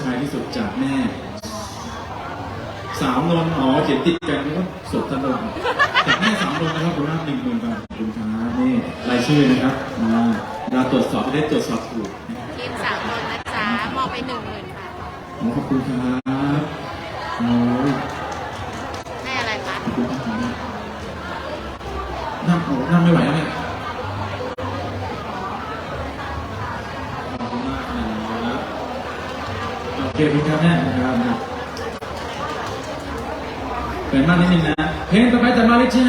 ชายที่สุดจากแม่ สาวนนท์อ๋อเขียนติดกันว่าสดตนนท์จากแม่สาวนนท์นะครับคุณภาพหนึ่งหมื่นบาทขอบคุณครับนี่รายชื่อนะครับมาเวลาตรวจสอบจะได้ตรวจสอบถูกนะครับทีมสามคนนะจ๊ะมอบไปหนึ่งหมื่นบาทขอขอบคุณครับโอ้ โอเคขอบคุณครับแม่นะครับเป็นมากนิดนึงนะ เพลงต่อไปจะมาเลยจ้า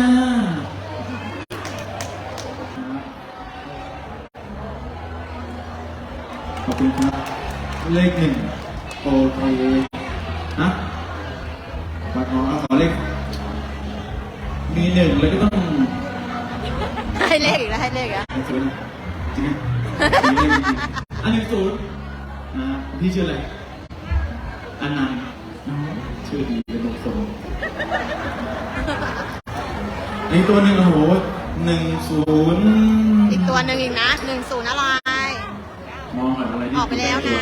ขอบคุณครับ เลขหนึ่งโอเคฮะวัดน้องเอาขอเลข มีหนึ่งแล้วก็ต้องให้เลขอีกแล้วให้เลขอีกแล้วศูนย์จริงไหมมีเลขจริงอันหนึ่งศูนย์อ่าพี่ชื่ออะไร อีกตัวหนึ่งโอ้โหหนึ่งศูนย์อีกตัวหนึ่งอีกนะหนึ่งศูนย์อะไร มองแบบอะไรที่ออกไปแล้วนะ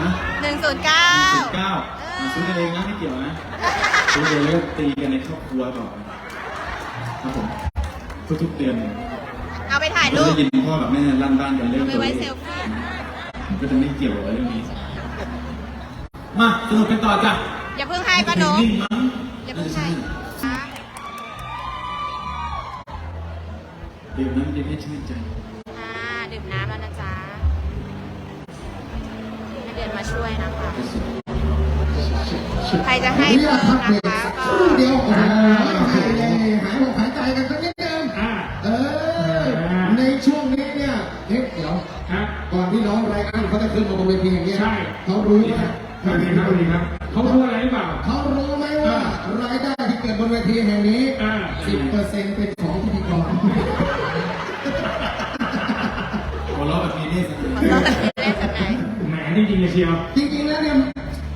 ฮะหนึ่งศูนย์เก้าสิบเก้าซื้อกันเองนะไม่เกี่ยวนะซื้อเองแล้วก็ตีกันในครอบครัวต่อครับผมทุกๆเดือนเอาไปถ่ายเรารูปได้ยินพ่อกับแม่ลั่นบ้านกันเรื่องเอาไปไว้ตัวเซเลลขฟี่มันก็จะไม่เกี่ยวกับเรื่องนี้มาสนุกกันต่อจ้ะอย่าเพิ่งให้ป้าหนูนิ่งมั้งอย่าเพิ่งให้ ดี๋ยวนั้นยังให้ชื่นใจอ่าดื่มน้ำแล้วนะจ๊ะให้เดือนมาช่วยนะคะใครจะให้เพิ่มนะคะก็ครู่เดียวโอ้โหหายเลยหายหัวหายใจกันสักนิดนึงเออในช่วงนี้เนี่ยเฮ้ยเดี๋ยวครับ ก่อนที่น้องไรอันเขาจะขึ้นมาบนเวทีอย่างเงี้ยใช่ เขารู้ไหมสวัสดีครับสวัสดีครับเขารู้อะไรหรือเปล่า เขารู้ไหมว่ารายได้ที่เกิดบนเวทีแห่งนี้อ่า สิบเปอร์เซ็นต์เป็นของพิธีกร หั วเราะแบบนี้นี่สนุกขอโทษเล่นจากไหนแหมจริงๆเชียวจริงๆแล้วเนี่ย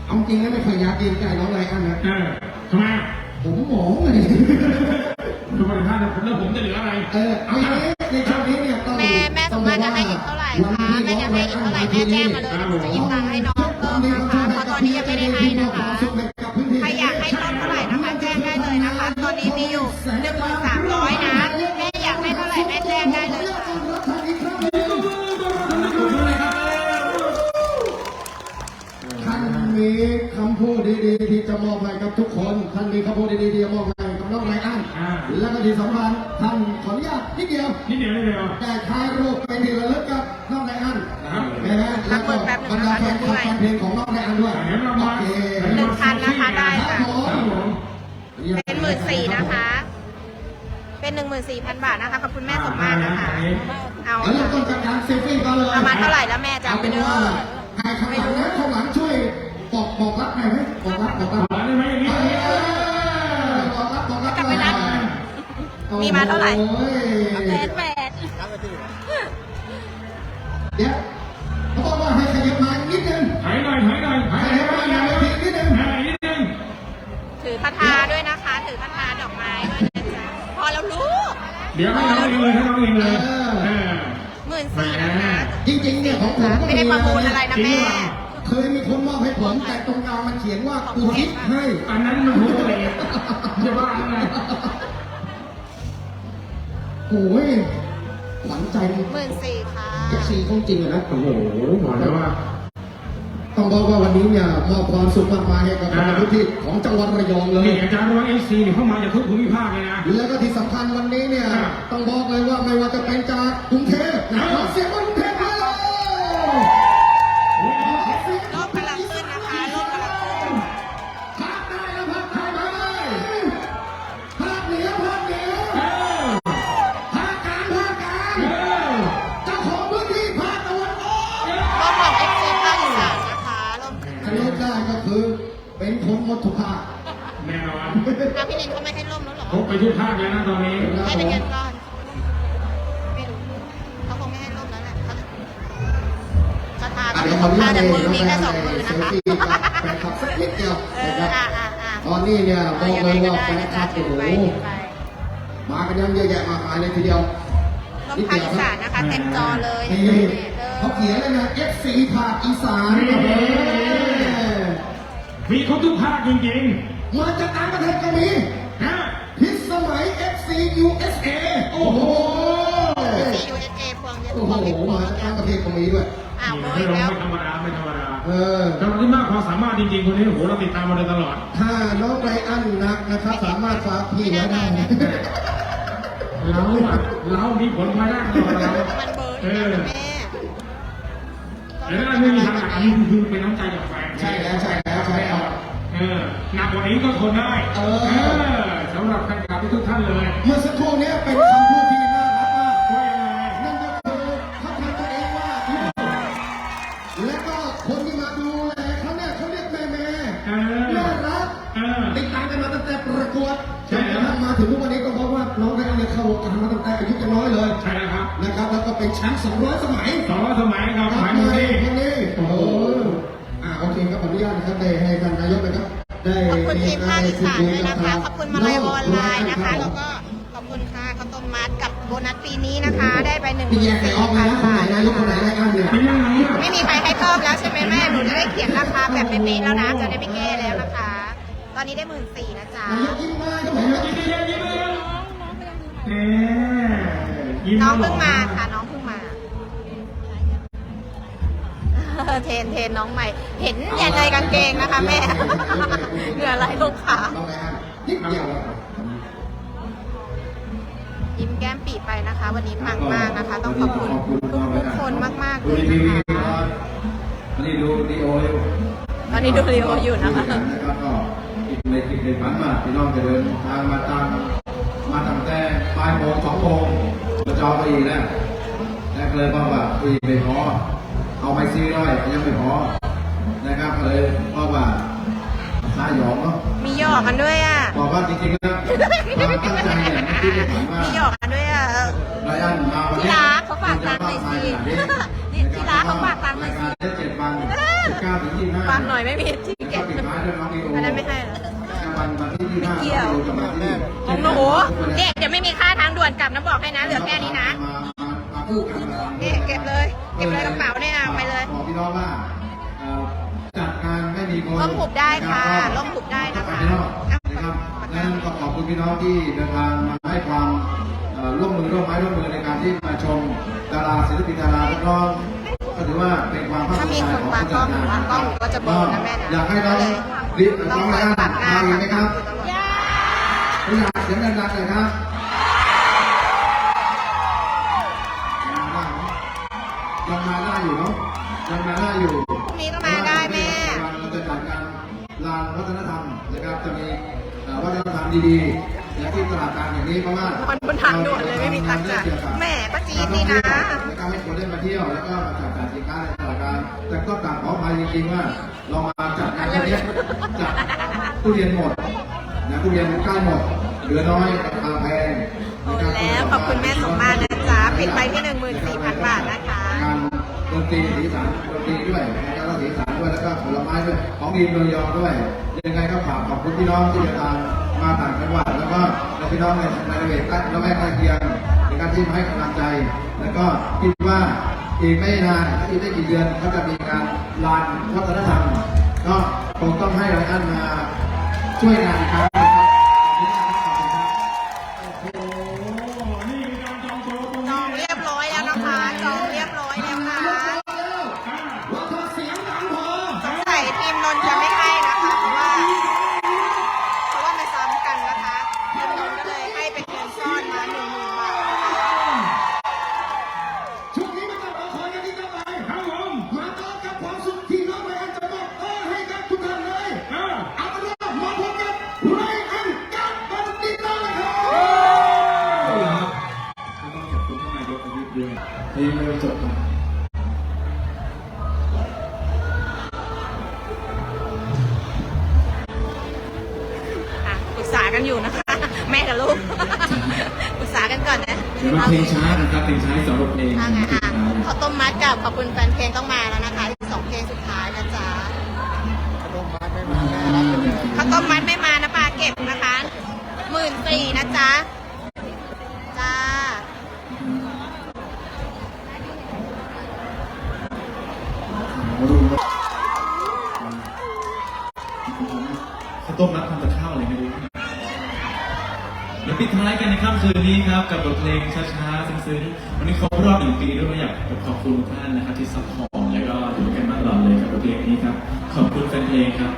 เอาจริงแล้วไม่เคยอยากเกรงใจน้องไรอันนะเออทำไมผมหม นมีคำพูดดีๆที่จะมอบให้กับทุกคน ท่านมีคำพูดดีๆที่จะมอบให้กับน้องไรอันอ่า แล้วก็ที่สำคัญท่านขออนุญาตนิดเดียวนิดเดียวนิดเดียวได้ถ่ายรูปเป็นที่ระลึกกับน้องไรอันครับนะฮะแล้วก็บรรดาแฟนคลับแฟนเพลงของน้องไรอันด้วยเดี๋ยวเราโอมาเคหนึ่งพันนะคะได้ครับค่ะผครับมผมเป็นหมื่นสี่นะคะ เป็นหนึ่งหมื่นสี่พันบาทนะคะ ขอบคุณแม่สมมาตรนะคะ เอาแล้วเริ่มต้นจากการเซลฟี่กันเลยเอามาเท่าไหร่แล้วแม่เอาจำไปเป็นเด้อว่าใครข้างหลังนะข้างหลังช่วย บอกบอกรักหน่อยไหมบอกรักบอกรักขอได้ไหมอย่างนี้อย่างนี้เออบอกรักบอกรักกลับไปนัดมีมาเท่าไหร่โอ้ยแปดแปดเดี๋ยวเขาบอกว่าให้ขยับมานิดนึงถอยหน่อยถอยหน่อยถขอยหยับน่มาอยหน่อยนิดนึงถอยหน่อยนิดนึงถือคาถาด้วยนะคะ ถือคาถาดอกไม้ด้วยนะจ๊ะพอแล้วลูกเดี๋ยวให้น้องเองเลยให้น้องเองเลยเออหมื่นสี่นะคะจริงๆเนี่ยของผมก็ไม่ได้ประมูลอะไรนะจริงแม่หรือ เปล่าเคยมีคนมอบให้ผมแต่ตรงกลางมันเขียนว่ากูคิดให้ อันนั้นมันรู้ตัวเองจะว่าอะไรโอ้ยหวังใจหมื่นสี่ค่ะเอฟซีของจริงอะนะโอ้โหบอกเลยว่า ต้องบอกว่าวันนี้เนี่ยมอบความสุขมากมายให้กับคนในพื้นที่ของจังหวัดระยองเลย นี่อาจารย์ร้อยเอฟซีเนี่ยเข้ามาจากทุกภูมิภาคเลยนะ แล้วก็ที่สำคัญวันนี้เนี่ยครับต้องบอกเลยว่าไม่ว่าจะเป็นจากกรุงเทพนะขอเสียงว่ากรุงเทพมา ไปทุกภาคเลยนะตอนนี้ให้เป็นเงินก้อนไม่รู้เขาคงไม่ให้ร่มแล้วแหละเขาคาถาอะก็เดี๋มียวสขออองนุญาตาตแต่ให้มือน้องมีแม่แค่สองในมือเซนะลคะฟี่กับแฟนคลับสักนิดเดียวเอนะอครับ อะอะอะตอนนี้เนี่ยบเอออกยังเลไงยก็ว่าได้แฟนนะคลัจ๊ะบถืโอ้อโหไปถือไปมากันยังเยอะแยะมากมายเลยทีเดียว ร่มภาคอีสานนะคะ เต็มจอเลยนี่เลยเขาเขียนเลยนะ FC ภาคอีสานมีครบทุกภาคจริงมาจากต่างประเทศก็มีๆนะพิสมัย FC USA โอ้โหซียูเอสเอพวงเยอะโอ้พโหวงเยอะพวมางจากเยต่างอะประเทศก็มีด้วย อ้าวโบไม่อีกแล้วธรรมดาไม่ธรรมดาเออ กำลังที่มากความสามารถจริงๆคนนี้โอ้โหเราติดตามมาโดยตลอดถ้าน้องไรอันนักนะครับ สามารถฝากพี่ไว้ได้เราอะเรามีผลภายได้ตลอดเรามันเบอร์เออยู่อนะแม่แต่ถ้าไม่มีทางหลักอันนี้คือเป็นน้ำใจจากแฟนใช่แล้วใช่แล้วใช่แล้ว เออหนักกว่านี้ก็ทนได้เออ สำหรับแฟนคลับทุกท่านเลยเมื่อสักครู่เนี้ยเป็นคำพูดที่น่ารักมากว่ายังไงนั่นก็คือเขาทำตัวเองว่าลูกและก็คนที่มาดูแลเขาเนี่ยเขาเรียกแม่แม่เออน่ารักเออติดตามกันมาตั้งแต่ประกวดใช่จนแล้วกระทั่งมาถึงทุกวันนี้ก็เพราะว่าน้องได้เนี่ยเข้าวงการมาตั้งแต่อายุยังน้อยเลยใช่แล้วครับนะครับ แล้วก็เป็นแชมป์200 สมัยสองร้อยสมัยครับครัหมายบถึงในที่คนนี้โอ้โหอ่าโอเคครับขออนุญาตนะครับได้ให้ท่านนายกนะครับได้ ขอบคุณทีมภาคอีสานด้วยนะคะรับขอบคุณมาลัยออนไลน์นะคะ แล้วก็ขอบคุณค่ะข้าวต้มมัดกับโบนัสปีนี้นะคะ ได้ไปหนึ่งหพี่มื่นแยกไปสี่ออกเลยพันนะคนไหนบาทนายกคนไหนไรอันเนี่ยเป็นยังไงอะไม่มีใครให้เพิ่มแล้วใช่ไหมแม่หนูจะได้เขียนราคาแบบเป๊ะๆแล้วนะ จะได้ไม่แก้แล้วนะคะ ตอนนี้ได้หมื่นสี่นะจ๊ะนายกยิ้มมากครับผมยิ้มเยอะยิ้มเยอะแหมยิ้น้องตลเพิ่ดงมาค่ะน้อง เพิ่งมาเทรนเทรนน้องใหม่ เห็นอย่าเลยกางเกงนะคะแม่ เหงื่อไหลลงขาน้องไรอันนิดเดียวยิ้มแก้มปีไปนะคะ วันนี้ปังมากนะคะ ต้องขอบคุณทุกๆคนมากๆเลดูยทีวีนะคะวันนี้ดูดีโออยู่ตอนนี้ดูรีโออยู่นะคะนะครับก็อีกในอีกในฝันมาพี่น้องจะเดินทางมาตามมาตั้งแต่บ่ายโมงสองโมงมาจองไปอีกแล้วแล้วก็เลยบอกว่าอีกไม่พอ เอาไปซื้อด้วยยังไม่พอนะครับก็เลยบอกว่าสายหยองเนาะมีหยอกกันด้วยอะบอกว่าจริงๆแล้วความตั้งใจเนี่ยที่ได้ฝันว่ามีหยอกกันด้วยอะเออไรอันมาวันที่นี้รักเขาฝากตังค์หน่อยสินี่ที่รักเขาฝากตังค์หน่อยสิรายการได้เจ็ดวันสิบเก้าถึงยี่สิบห้าฝากหน่อยไม่มีที่แล้วเก็ก็บปิดท้ายด้วยน้องดีโออันนั้นไม่ให้เหรอวันวันที่ยี่สิบห้าเกี่ยวจะมาที่ของหนูเนี่ยเดี๋ยวไม่มีค่าทางด่วนกลับนะบอกให้นะเหลือแค่นี้นะ มามามาคู่กันมานี่เก็บเลย เก็บเลยกระเป๋าเนี่ยเอาไปเลย บอกพี่น้องว่าเอ่อจัดงานไม่มีคนร่มหุบได้ค่ะรับร่มหุบได้นะคะพี่น้องนะครับนั้นก็ขอบคุณพี่น้องที่เดินทางมาให้ความเอ่อร่วมมือร่วมไม้ร่วมมือในการที่มาชมดาราศิลปินดาราน้องๆก็ถือว่าเป็นความภาคภูถ้ามิมีใจคนของวางผู้กล้จัองดงานวางกล้องหนูก็จะเบลอนะแม่นะอยากให้น้องก็เลยรีบต้น้อองงคไรอยอันปรับหน้ามาอีกไหมครับย่าไม่อยากเสียงดังๆเลยครับ นี้ก็มาได้แม่เราจะจัดการลานวัฒนธรรมนะครับจะมีเอ่อวัฒนธรรมดีๆและที่ตลาดกลางอย่างนี้เพราะว่าคนบนทางด่วนเลยไม่มีตังค์จ่ายแหม่ป้าจี๊ดนี่นะการให้คนได้มาเที่ยวแล้วก็มาจับจ่ายสินค้าในตลาดกลางแต่ก็ต่างขออภัยจริงๆว่าเรามาจัดงานครั้งนี้จัดทุเรียนหมดนะทุเรียนใกล้หมดเหลือน้อยราคาแพงโอนแล้วขอบคุณแม่สมมาตรนะจ๊ะปิดไปที่14,000บาทนะคะงานดนตรีสีสันดนต รีด้วยแล้วก็สีสันด้วยแล้วก็ผลไม้ด้วยของดีเมืองยองด้วยยังไงก็ฝากขอบคุณพี่น้องที่เดินทางมาต่างจังหวัดแล้วก็พี่น้องในในระแวกใกล้ระแวกใกล้เคียงในการที่มาให้กำลังใจ แล้วก็คิดว่าอีกไม่นานอีกไม่กี่เดือนก็จะมีการลานวัฒนธรรมก็คงต้องให้ไรอันมาช่วยงานอีกครั้ง ยที่ไม่จบครับอะปรึกษากันอยู่นะคะ แม่กับลูก ปรึกษากันก่อนนะเดี๋ยวมาเพลงช้านะครับเพลงช้าสำหรับเพลงถ้าไงปิดอะท้ายข้าวต้มมัดกับขอบคุณแฟน คืนนี้ครับกับบทเพลงช้าๆซึ้งๆวันนี้ครบรอบหนึ่งปีด้วยอยากขอบคุณทุกท่านนะครับที่ซัพพอร์ตแล้วก็อยู่กันมาตลอดเลยกับบทเพลงนี้ครับขอบคุณแฟนเพลงครับ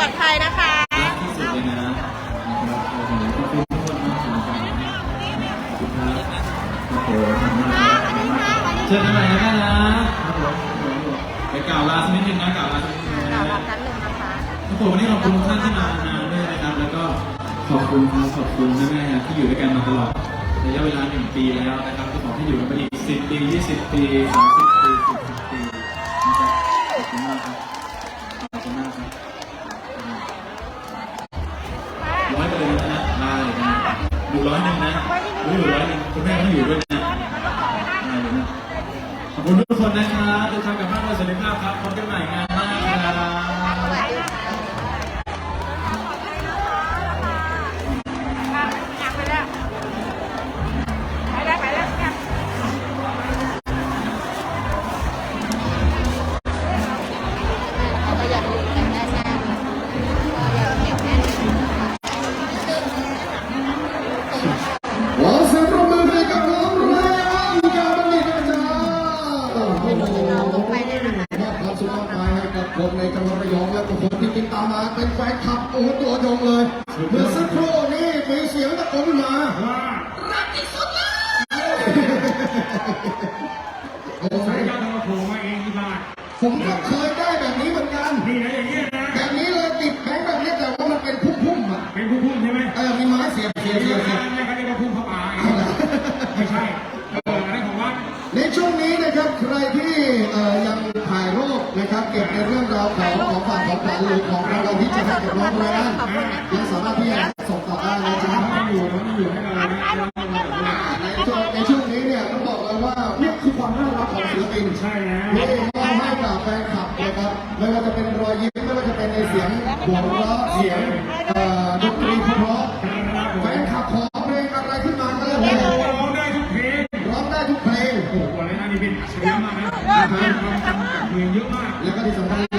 ลอดภัยนะคะที่สุดเลยนะเชิญทางไหนนะแม่นะไปกล่าวลาสักนิดนึงนะกล่าวลาสักนิดนึงนะรับหนึ่งนะคะทุกคนวันนี้ขอบคุณทุกท่านที่มางานด้วยนะครับ แล้วก็ขอบคุณครับขอบคุณแม่ๆที่อยู่ด้วยกันมาตลอดระยะเวลาหนึ่งปีแล้วนะครับก็ขอให้อยู่กันไปอีกสิบปียี่สิบปีสามสิบปี นึงนะมาเลยนะหนูร้อยหนึ่งนะหนูอยู่ร้อยหนึ่งคุณแม่ต้องอยู่ด้วยนะขอบคุณทุกคนนะครับทุกท่างกับมากเลยสวัสดีาพครับพบกันใหม่งาน ใครที่ยังถ่ายรูปนะครับเก็บในเรื่องราวของของฝากของขวัหรือของรางวัลที่จะให้กับน้องไรอันยังสามารถที่จะส่งต่อได้นะจ๊ะมันอยู่มันอยู่ให้เราในช่วงในช่วงนี้เนี่ยต้องบอกเลยว่าเนี่คือความน่ารักของศิลปินใช่นะนี่มอบให้กับแฟนคลับนะครับไม่ว่าจะเป็นรอยยิ้มไม่ว่าจะเป็นในเสียงหัวเราะเสียง เยอะมากนะครับเรเยอะมาก แล้วก็ที่สำคัญ